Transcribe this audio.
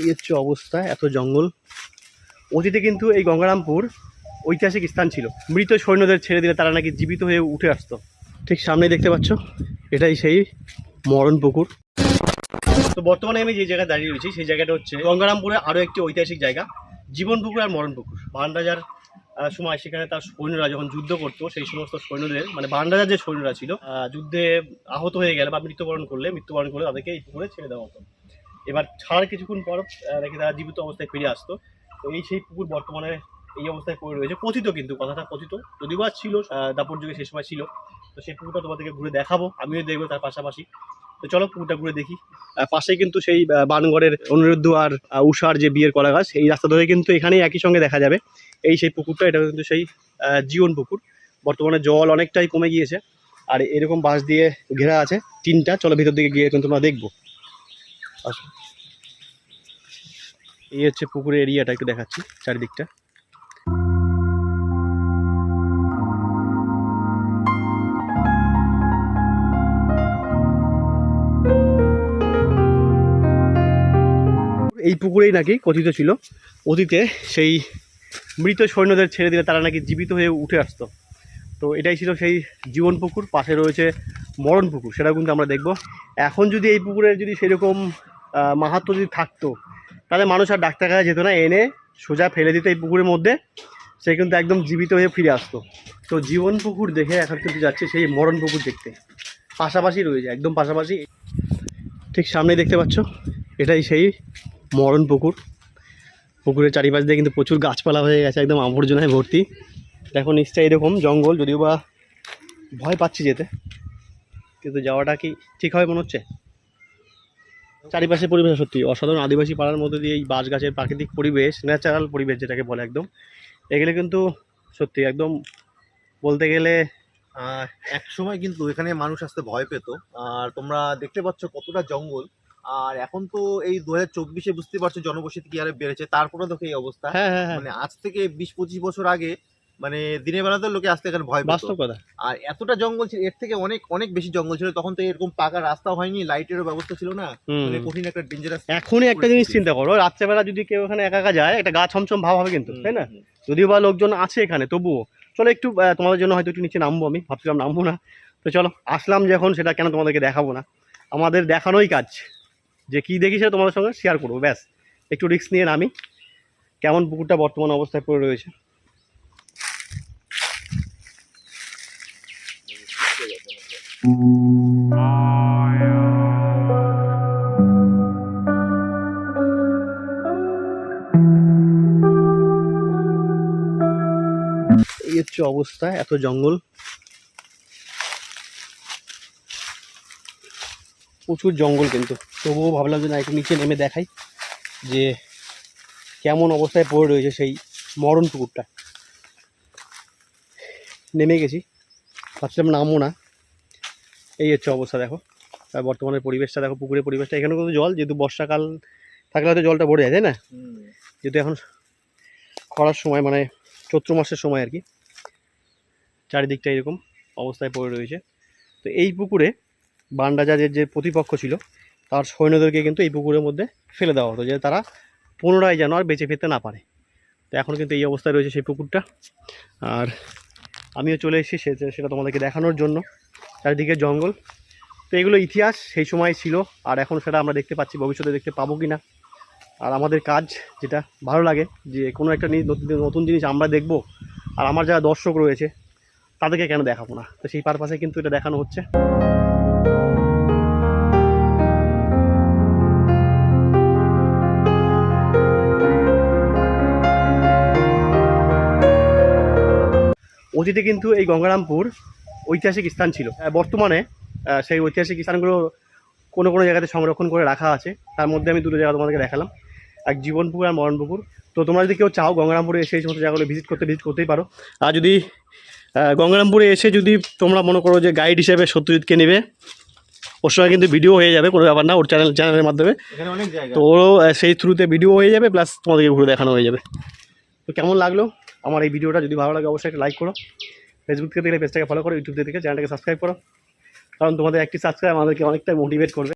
এই হচ্ছে অবস্থা, এত জঙ্গল। অতীতে কিন্তু এই গঙ্গারামপুর ঐতিহাসিক স্থান ছিল। মৃত সৈন্যদের ছেড়ে দিলে তারা নাকি জীবিত হয়ে উঠে আসতো। ঠিক সামনেই দেখতে পাচ্ছ, এটাই সেই মরণ পুকুর। তো বর্তমানে আমি যে জায়গায় দাঁড়িয়ে রয়েছি, সেই জায়গাটা হচ্ছে গঙ্গারামপুরে আরও একটি ঐতিহাসিক জায়গা, জীবন পুকুর আর মরণ পুকুর। বান রাজার সময় সেখানে তার সৈন্যরা যখন যুদ্ধ করতো, সেই সমস্ত সৈন্যদের মানে বান রাজার যে সৈন্যরা ছিল যুদ্ধে আহত হয়ে গেলে বা মৃত্যুবরণ করলে মৃত্যুবরণ করলে তাদেরকে এই পুকুরে ছেড়ে দেওয়া হতো। এবার ছাড়ার কিছুক্ষণ পর নাকি তারা জীবিত অবস্থায় ফিরে আসতো। তো এই সেই পুকুর বর্তমানে এই অবস্থায় পড়ে রয়েছে। কথিত কিন্তু, কথাটা কথিত। যদিও বা ছিল দাপর যুগে সেই সময় ছিল। তো সেই পুকুরটা তোমাদেরকে ঘুরে দেখাবো। আমিও দেখব তার পাশাপাশি। তো চলো পুকুরটা ঘুরে দেখি। পাশেই কিন্তু সেই বানগড়ের অনিরুদ্ধ আর উষার যে বিয়ের কলা গাছ এই রাস্তা ধরে কিন্তু এখানেই একই সঙ্গে দেখা যাবে। এই সেই পুকুরটা এটা কিন্তু সেই জীবন পুকুর। বর্তমানে জল অনেকটাই কমে গিয়েছে। আর এরকম বাঁশ দিয়ে ঘেরা আছে তিনটা। চলো ভিতর দিকে গিয়ে কিন্তু আমরা দেখব। আসো। এই হচ্ছে পুকুরের এরিয়াটা, একটু দেখাচ্ছি চারিদিকটা। এই পুকুরেই নাকি কথিত ছিল, অতীতে সেই মৃত সৈন্যদের ছেড়ে দিলে তারা নাকি জীবিত হয়ে উঠে আসতো। তো এটাই ছিল সেই জীবন পুকুর, পাশে রয়েছে মরণ পুকুর সেটা কিন্তু আমরা দেখব। এখন যদি এই পুকুরের যদি সেরকম আহ, মাহাত্ম্য যদি থাকতো তাহলে মানুষ আর ডাক্তার কাছে যেত না এনে সোজা ফেলে দিত এই পুকুরের মধ্যে। সে কিন্তু একদম জীবিত হয়ে ফিরে আসতো। তো জীবন পুকুর দেখে এখন কিন্তু যাচ্ছে সেই মরণ পুকুর দেখতে। পাশাপাশি রয়েছে একদম পাশাপাশি। ঠিক সামনেই দেখতে পাচ্ছ এটাই সেই মরণ পুকুর। পুকুরের চারিপাশ দিয়ে কিন্তু প্রচুর গাছপালা হয়ে গেছে একদম আবর্জনায় ভর্তি। দেখো নিশ্চয়ই এরকম জঙ্গল যদিও বা ভয় পাচ্ছি যেতে। কিন্তু যাওয়াটা কি ঠিক হবে মনে হচ্ছে? চারিপাশের পরিবেশ সত্যি অসাধারণ। আদিবাসী পাড়ার মধ্যে দিয়ে এই বাঁশ গাছের প্রাকৃতিক পরিবেশ ন্যাচারাল পরিবেশ যেটাকে বলে একদম এগুলো কিন্তু সত্যি একদম বলতে গেলে এক সময় কিন্তু এখানে মানুষ আসতে ভয় পেত। আর তোমরা দেখতে পাচ্ছ কতটা জঙ্গল। আর এখন তো এই দু হাজার চব্বিশে বুঝতে পারছ জনবসতি কি আরে বেড়েছে তারপরে দেখো এই অবস্থা। হ্যাঁ হ্যাঁ হ্যাঁ। মানে আজ থেকে বিশ পঁচিশ বছর আগে মানে দিনের বেলাতে লোকে আসতে এখানে ভয় বাস্তব কথা। আর এতটা জঙ্গল ছিল এর থেকে অনেক অনেক বেশি জঙ্গল ছিল। তখন তো এরকম পাকা রাস্তা হয়নি লাইটেরও ব্যবস্থা ছিল না। মানে কঠিন একটা ডেঞ্জারাস এখনই একটা জিনিস চিন্তা করো রাত্রেবেলা যদি কেউ এখানে একা একা যায় একটা গা ছমছম ভাব হবে কিন্তু তাই না? যদিও বা লোকজন আছে এখানে তবুও। চলো একটু তোমাদের জন্য হয়তো একটু নিচে নামবো আমি ভাবছিলাম নামবো না। তো চলো আসলাম যখন সেটা কেন তোমাদেরকে দেখাবো না। আমাদের দেখানোই কাজ। যে কী দেখি সেটা তোমাদের সঙ্গে শেয়ার করব ব্যাস। একটু রিস্ক নিয়ে নামি। কেমন পুকুরটা বর্তমান অবস্থায় পড়ে রয়েছে। এই হচ্ছে অবস্থা, এত জঙ্গল। প্রচুর জঙ্গল কিন্তু। তবুও ভাবলাম যে না, একটু নিচে নেমে দেখাই যে কেমন অবস্থায় পড়ে রয়েছে সেই মরণ পুকুরটা নেমে গেছি, ভাবছিলাম নামবো না। এই হচ্ছে অবস্থা, দেখো। আর বর্তমানের পরিবেশটা, দেখো, পুকুরের পরিবেশটা। এখানে কিন্তু জল, যেহেতু বর্ষাকাল থাকলে হয়তো জলটা ভরে যায়, তাই না? যেহেতু এখন খরার সময় মানে চৈত্র মাসের সময় আর কি, চারিদিকটা এরকম অবস্থায় পড়ে রয়েছে। তো এই পুকুরে বানরাজাদের যে প্রতিপক্ষ ছিল, তার সৈন্যদেরকে কিন্তু এই পুকুরের মধ্যে ফেলে দেওয়া হতো যে তারা পুনরায় যেন আর বেঁচে ফিরতে না পারে। তো এখন কিন্তু এই অবস্থায় রয়েছে সেই পুকুরটা। আর আমিও চলে এসেছি সেটা তোমাদেরকে দেখানোর জন্য। চারিদিকে জঙ্গল। তো এগুলো ইতিহাস, সেই সময় ছিল। আর এখন সেটা আমরা দেখতে পাচ্ছি, ভবিষ্যতে দেখতে পাবো কি না আর আমাদের কাজ যেটা, ভালো লাগে যে কোনো একটা নতুন জিনিস আমরা দেখব। আর আমার যারা দর্শক রয়েছে, তাদেরকে কেন দেখাবো না? তো সেই পারপাসে কিন্তু এটা দেখানো হচ্ছে। অতীতে কিন্তু এই গঙ্গারামপুর ঐতিহাসিক স্থান ছিল। বর্তমানে সেই ঐতিহাসিক স্থানগুলো কোনো কোনো জায়গাতে সংরক্ষণ করে রাখা আছে। তার মধ্যে আমি দুটো জায়গা তোমাদেরকে দেখালাম। এক জীবনপুকুর আর মরণপুকুর তো তোমরা যদি কেউ চাও গঙ্গারামপুরে এসে এই সমস্ত জায়গাগুলো ভিজিট করতে ভিজিট করতেই পারো। আর যদি গঙ্গারামপুরে এসে যদি তোমরা মনে করো যে গাইড হিসেবে সত্যজিৎকে নেবে ওর সঙ্গে কিন্তু ভিডিও হয়ে যাবে কোনো ব্যাপার না ওর চ্যানেল চ্যানেলের মাধ্যমে। তো ওরও সেই থ্রুতে ভিডিও হয়ে যাবে প্লাস তোমাদেরকে ঘুরে দেখানো হয়ে যাবে। তো কেমন লাগল? আমার এই ভিডিওটা যদি ভালো লাগে অবশ্যই একটা লাইক করো। ফেসবুক থেকে দেখলে পেজটাকে ফলো করো ইউটিউব থেকে চ্যানেলটাকে সাবস্ক্রাইব করো। কারণ তোমাদের একটি সাবস্ক্রাইব আমাদেরকে অনেকটাই মোটিভেট করবে।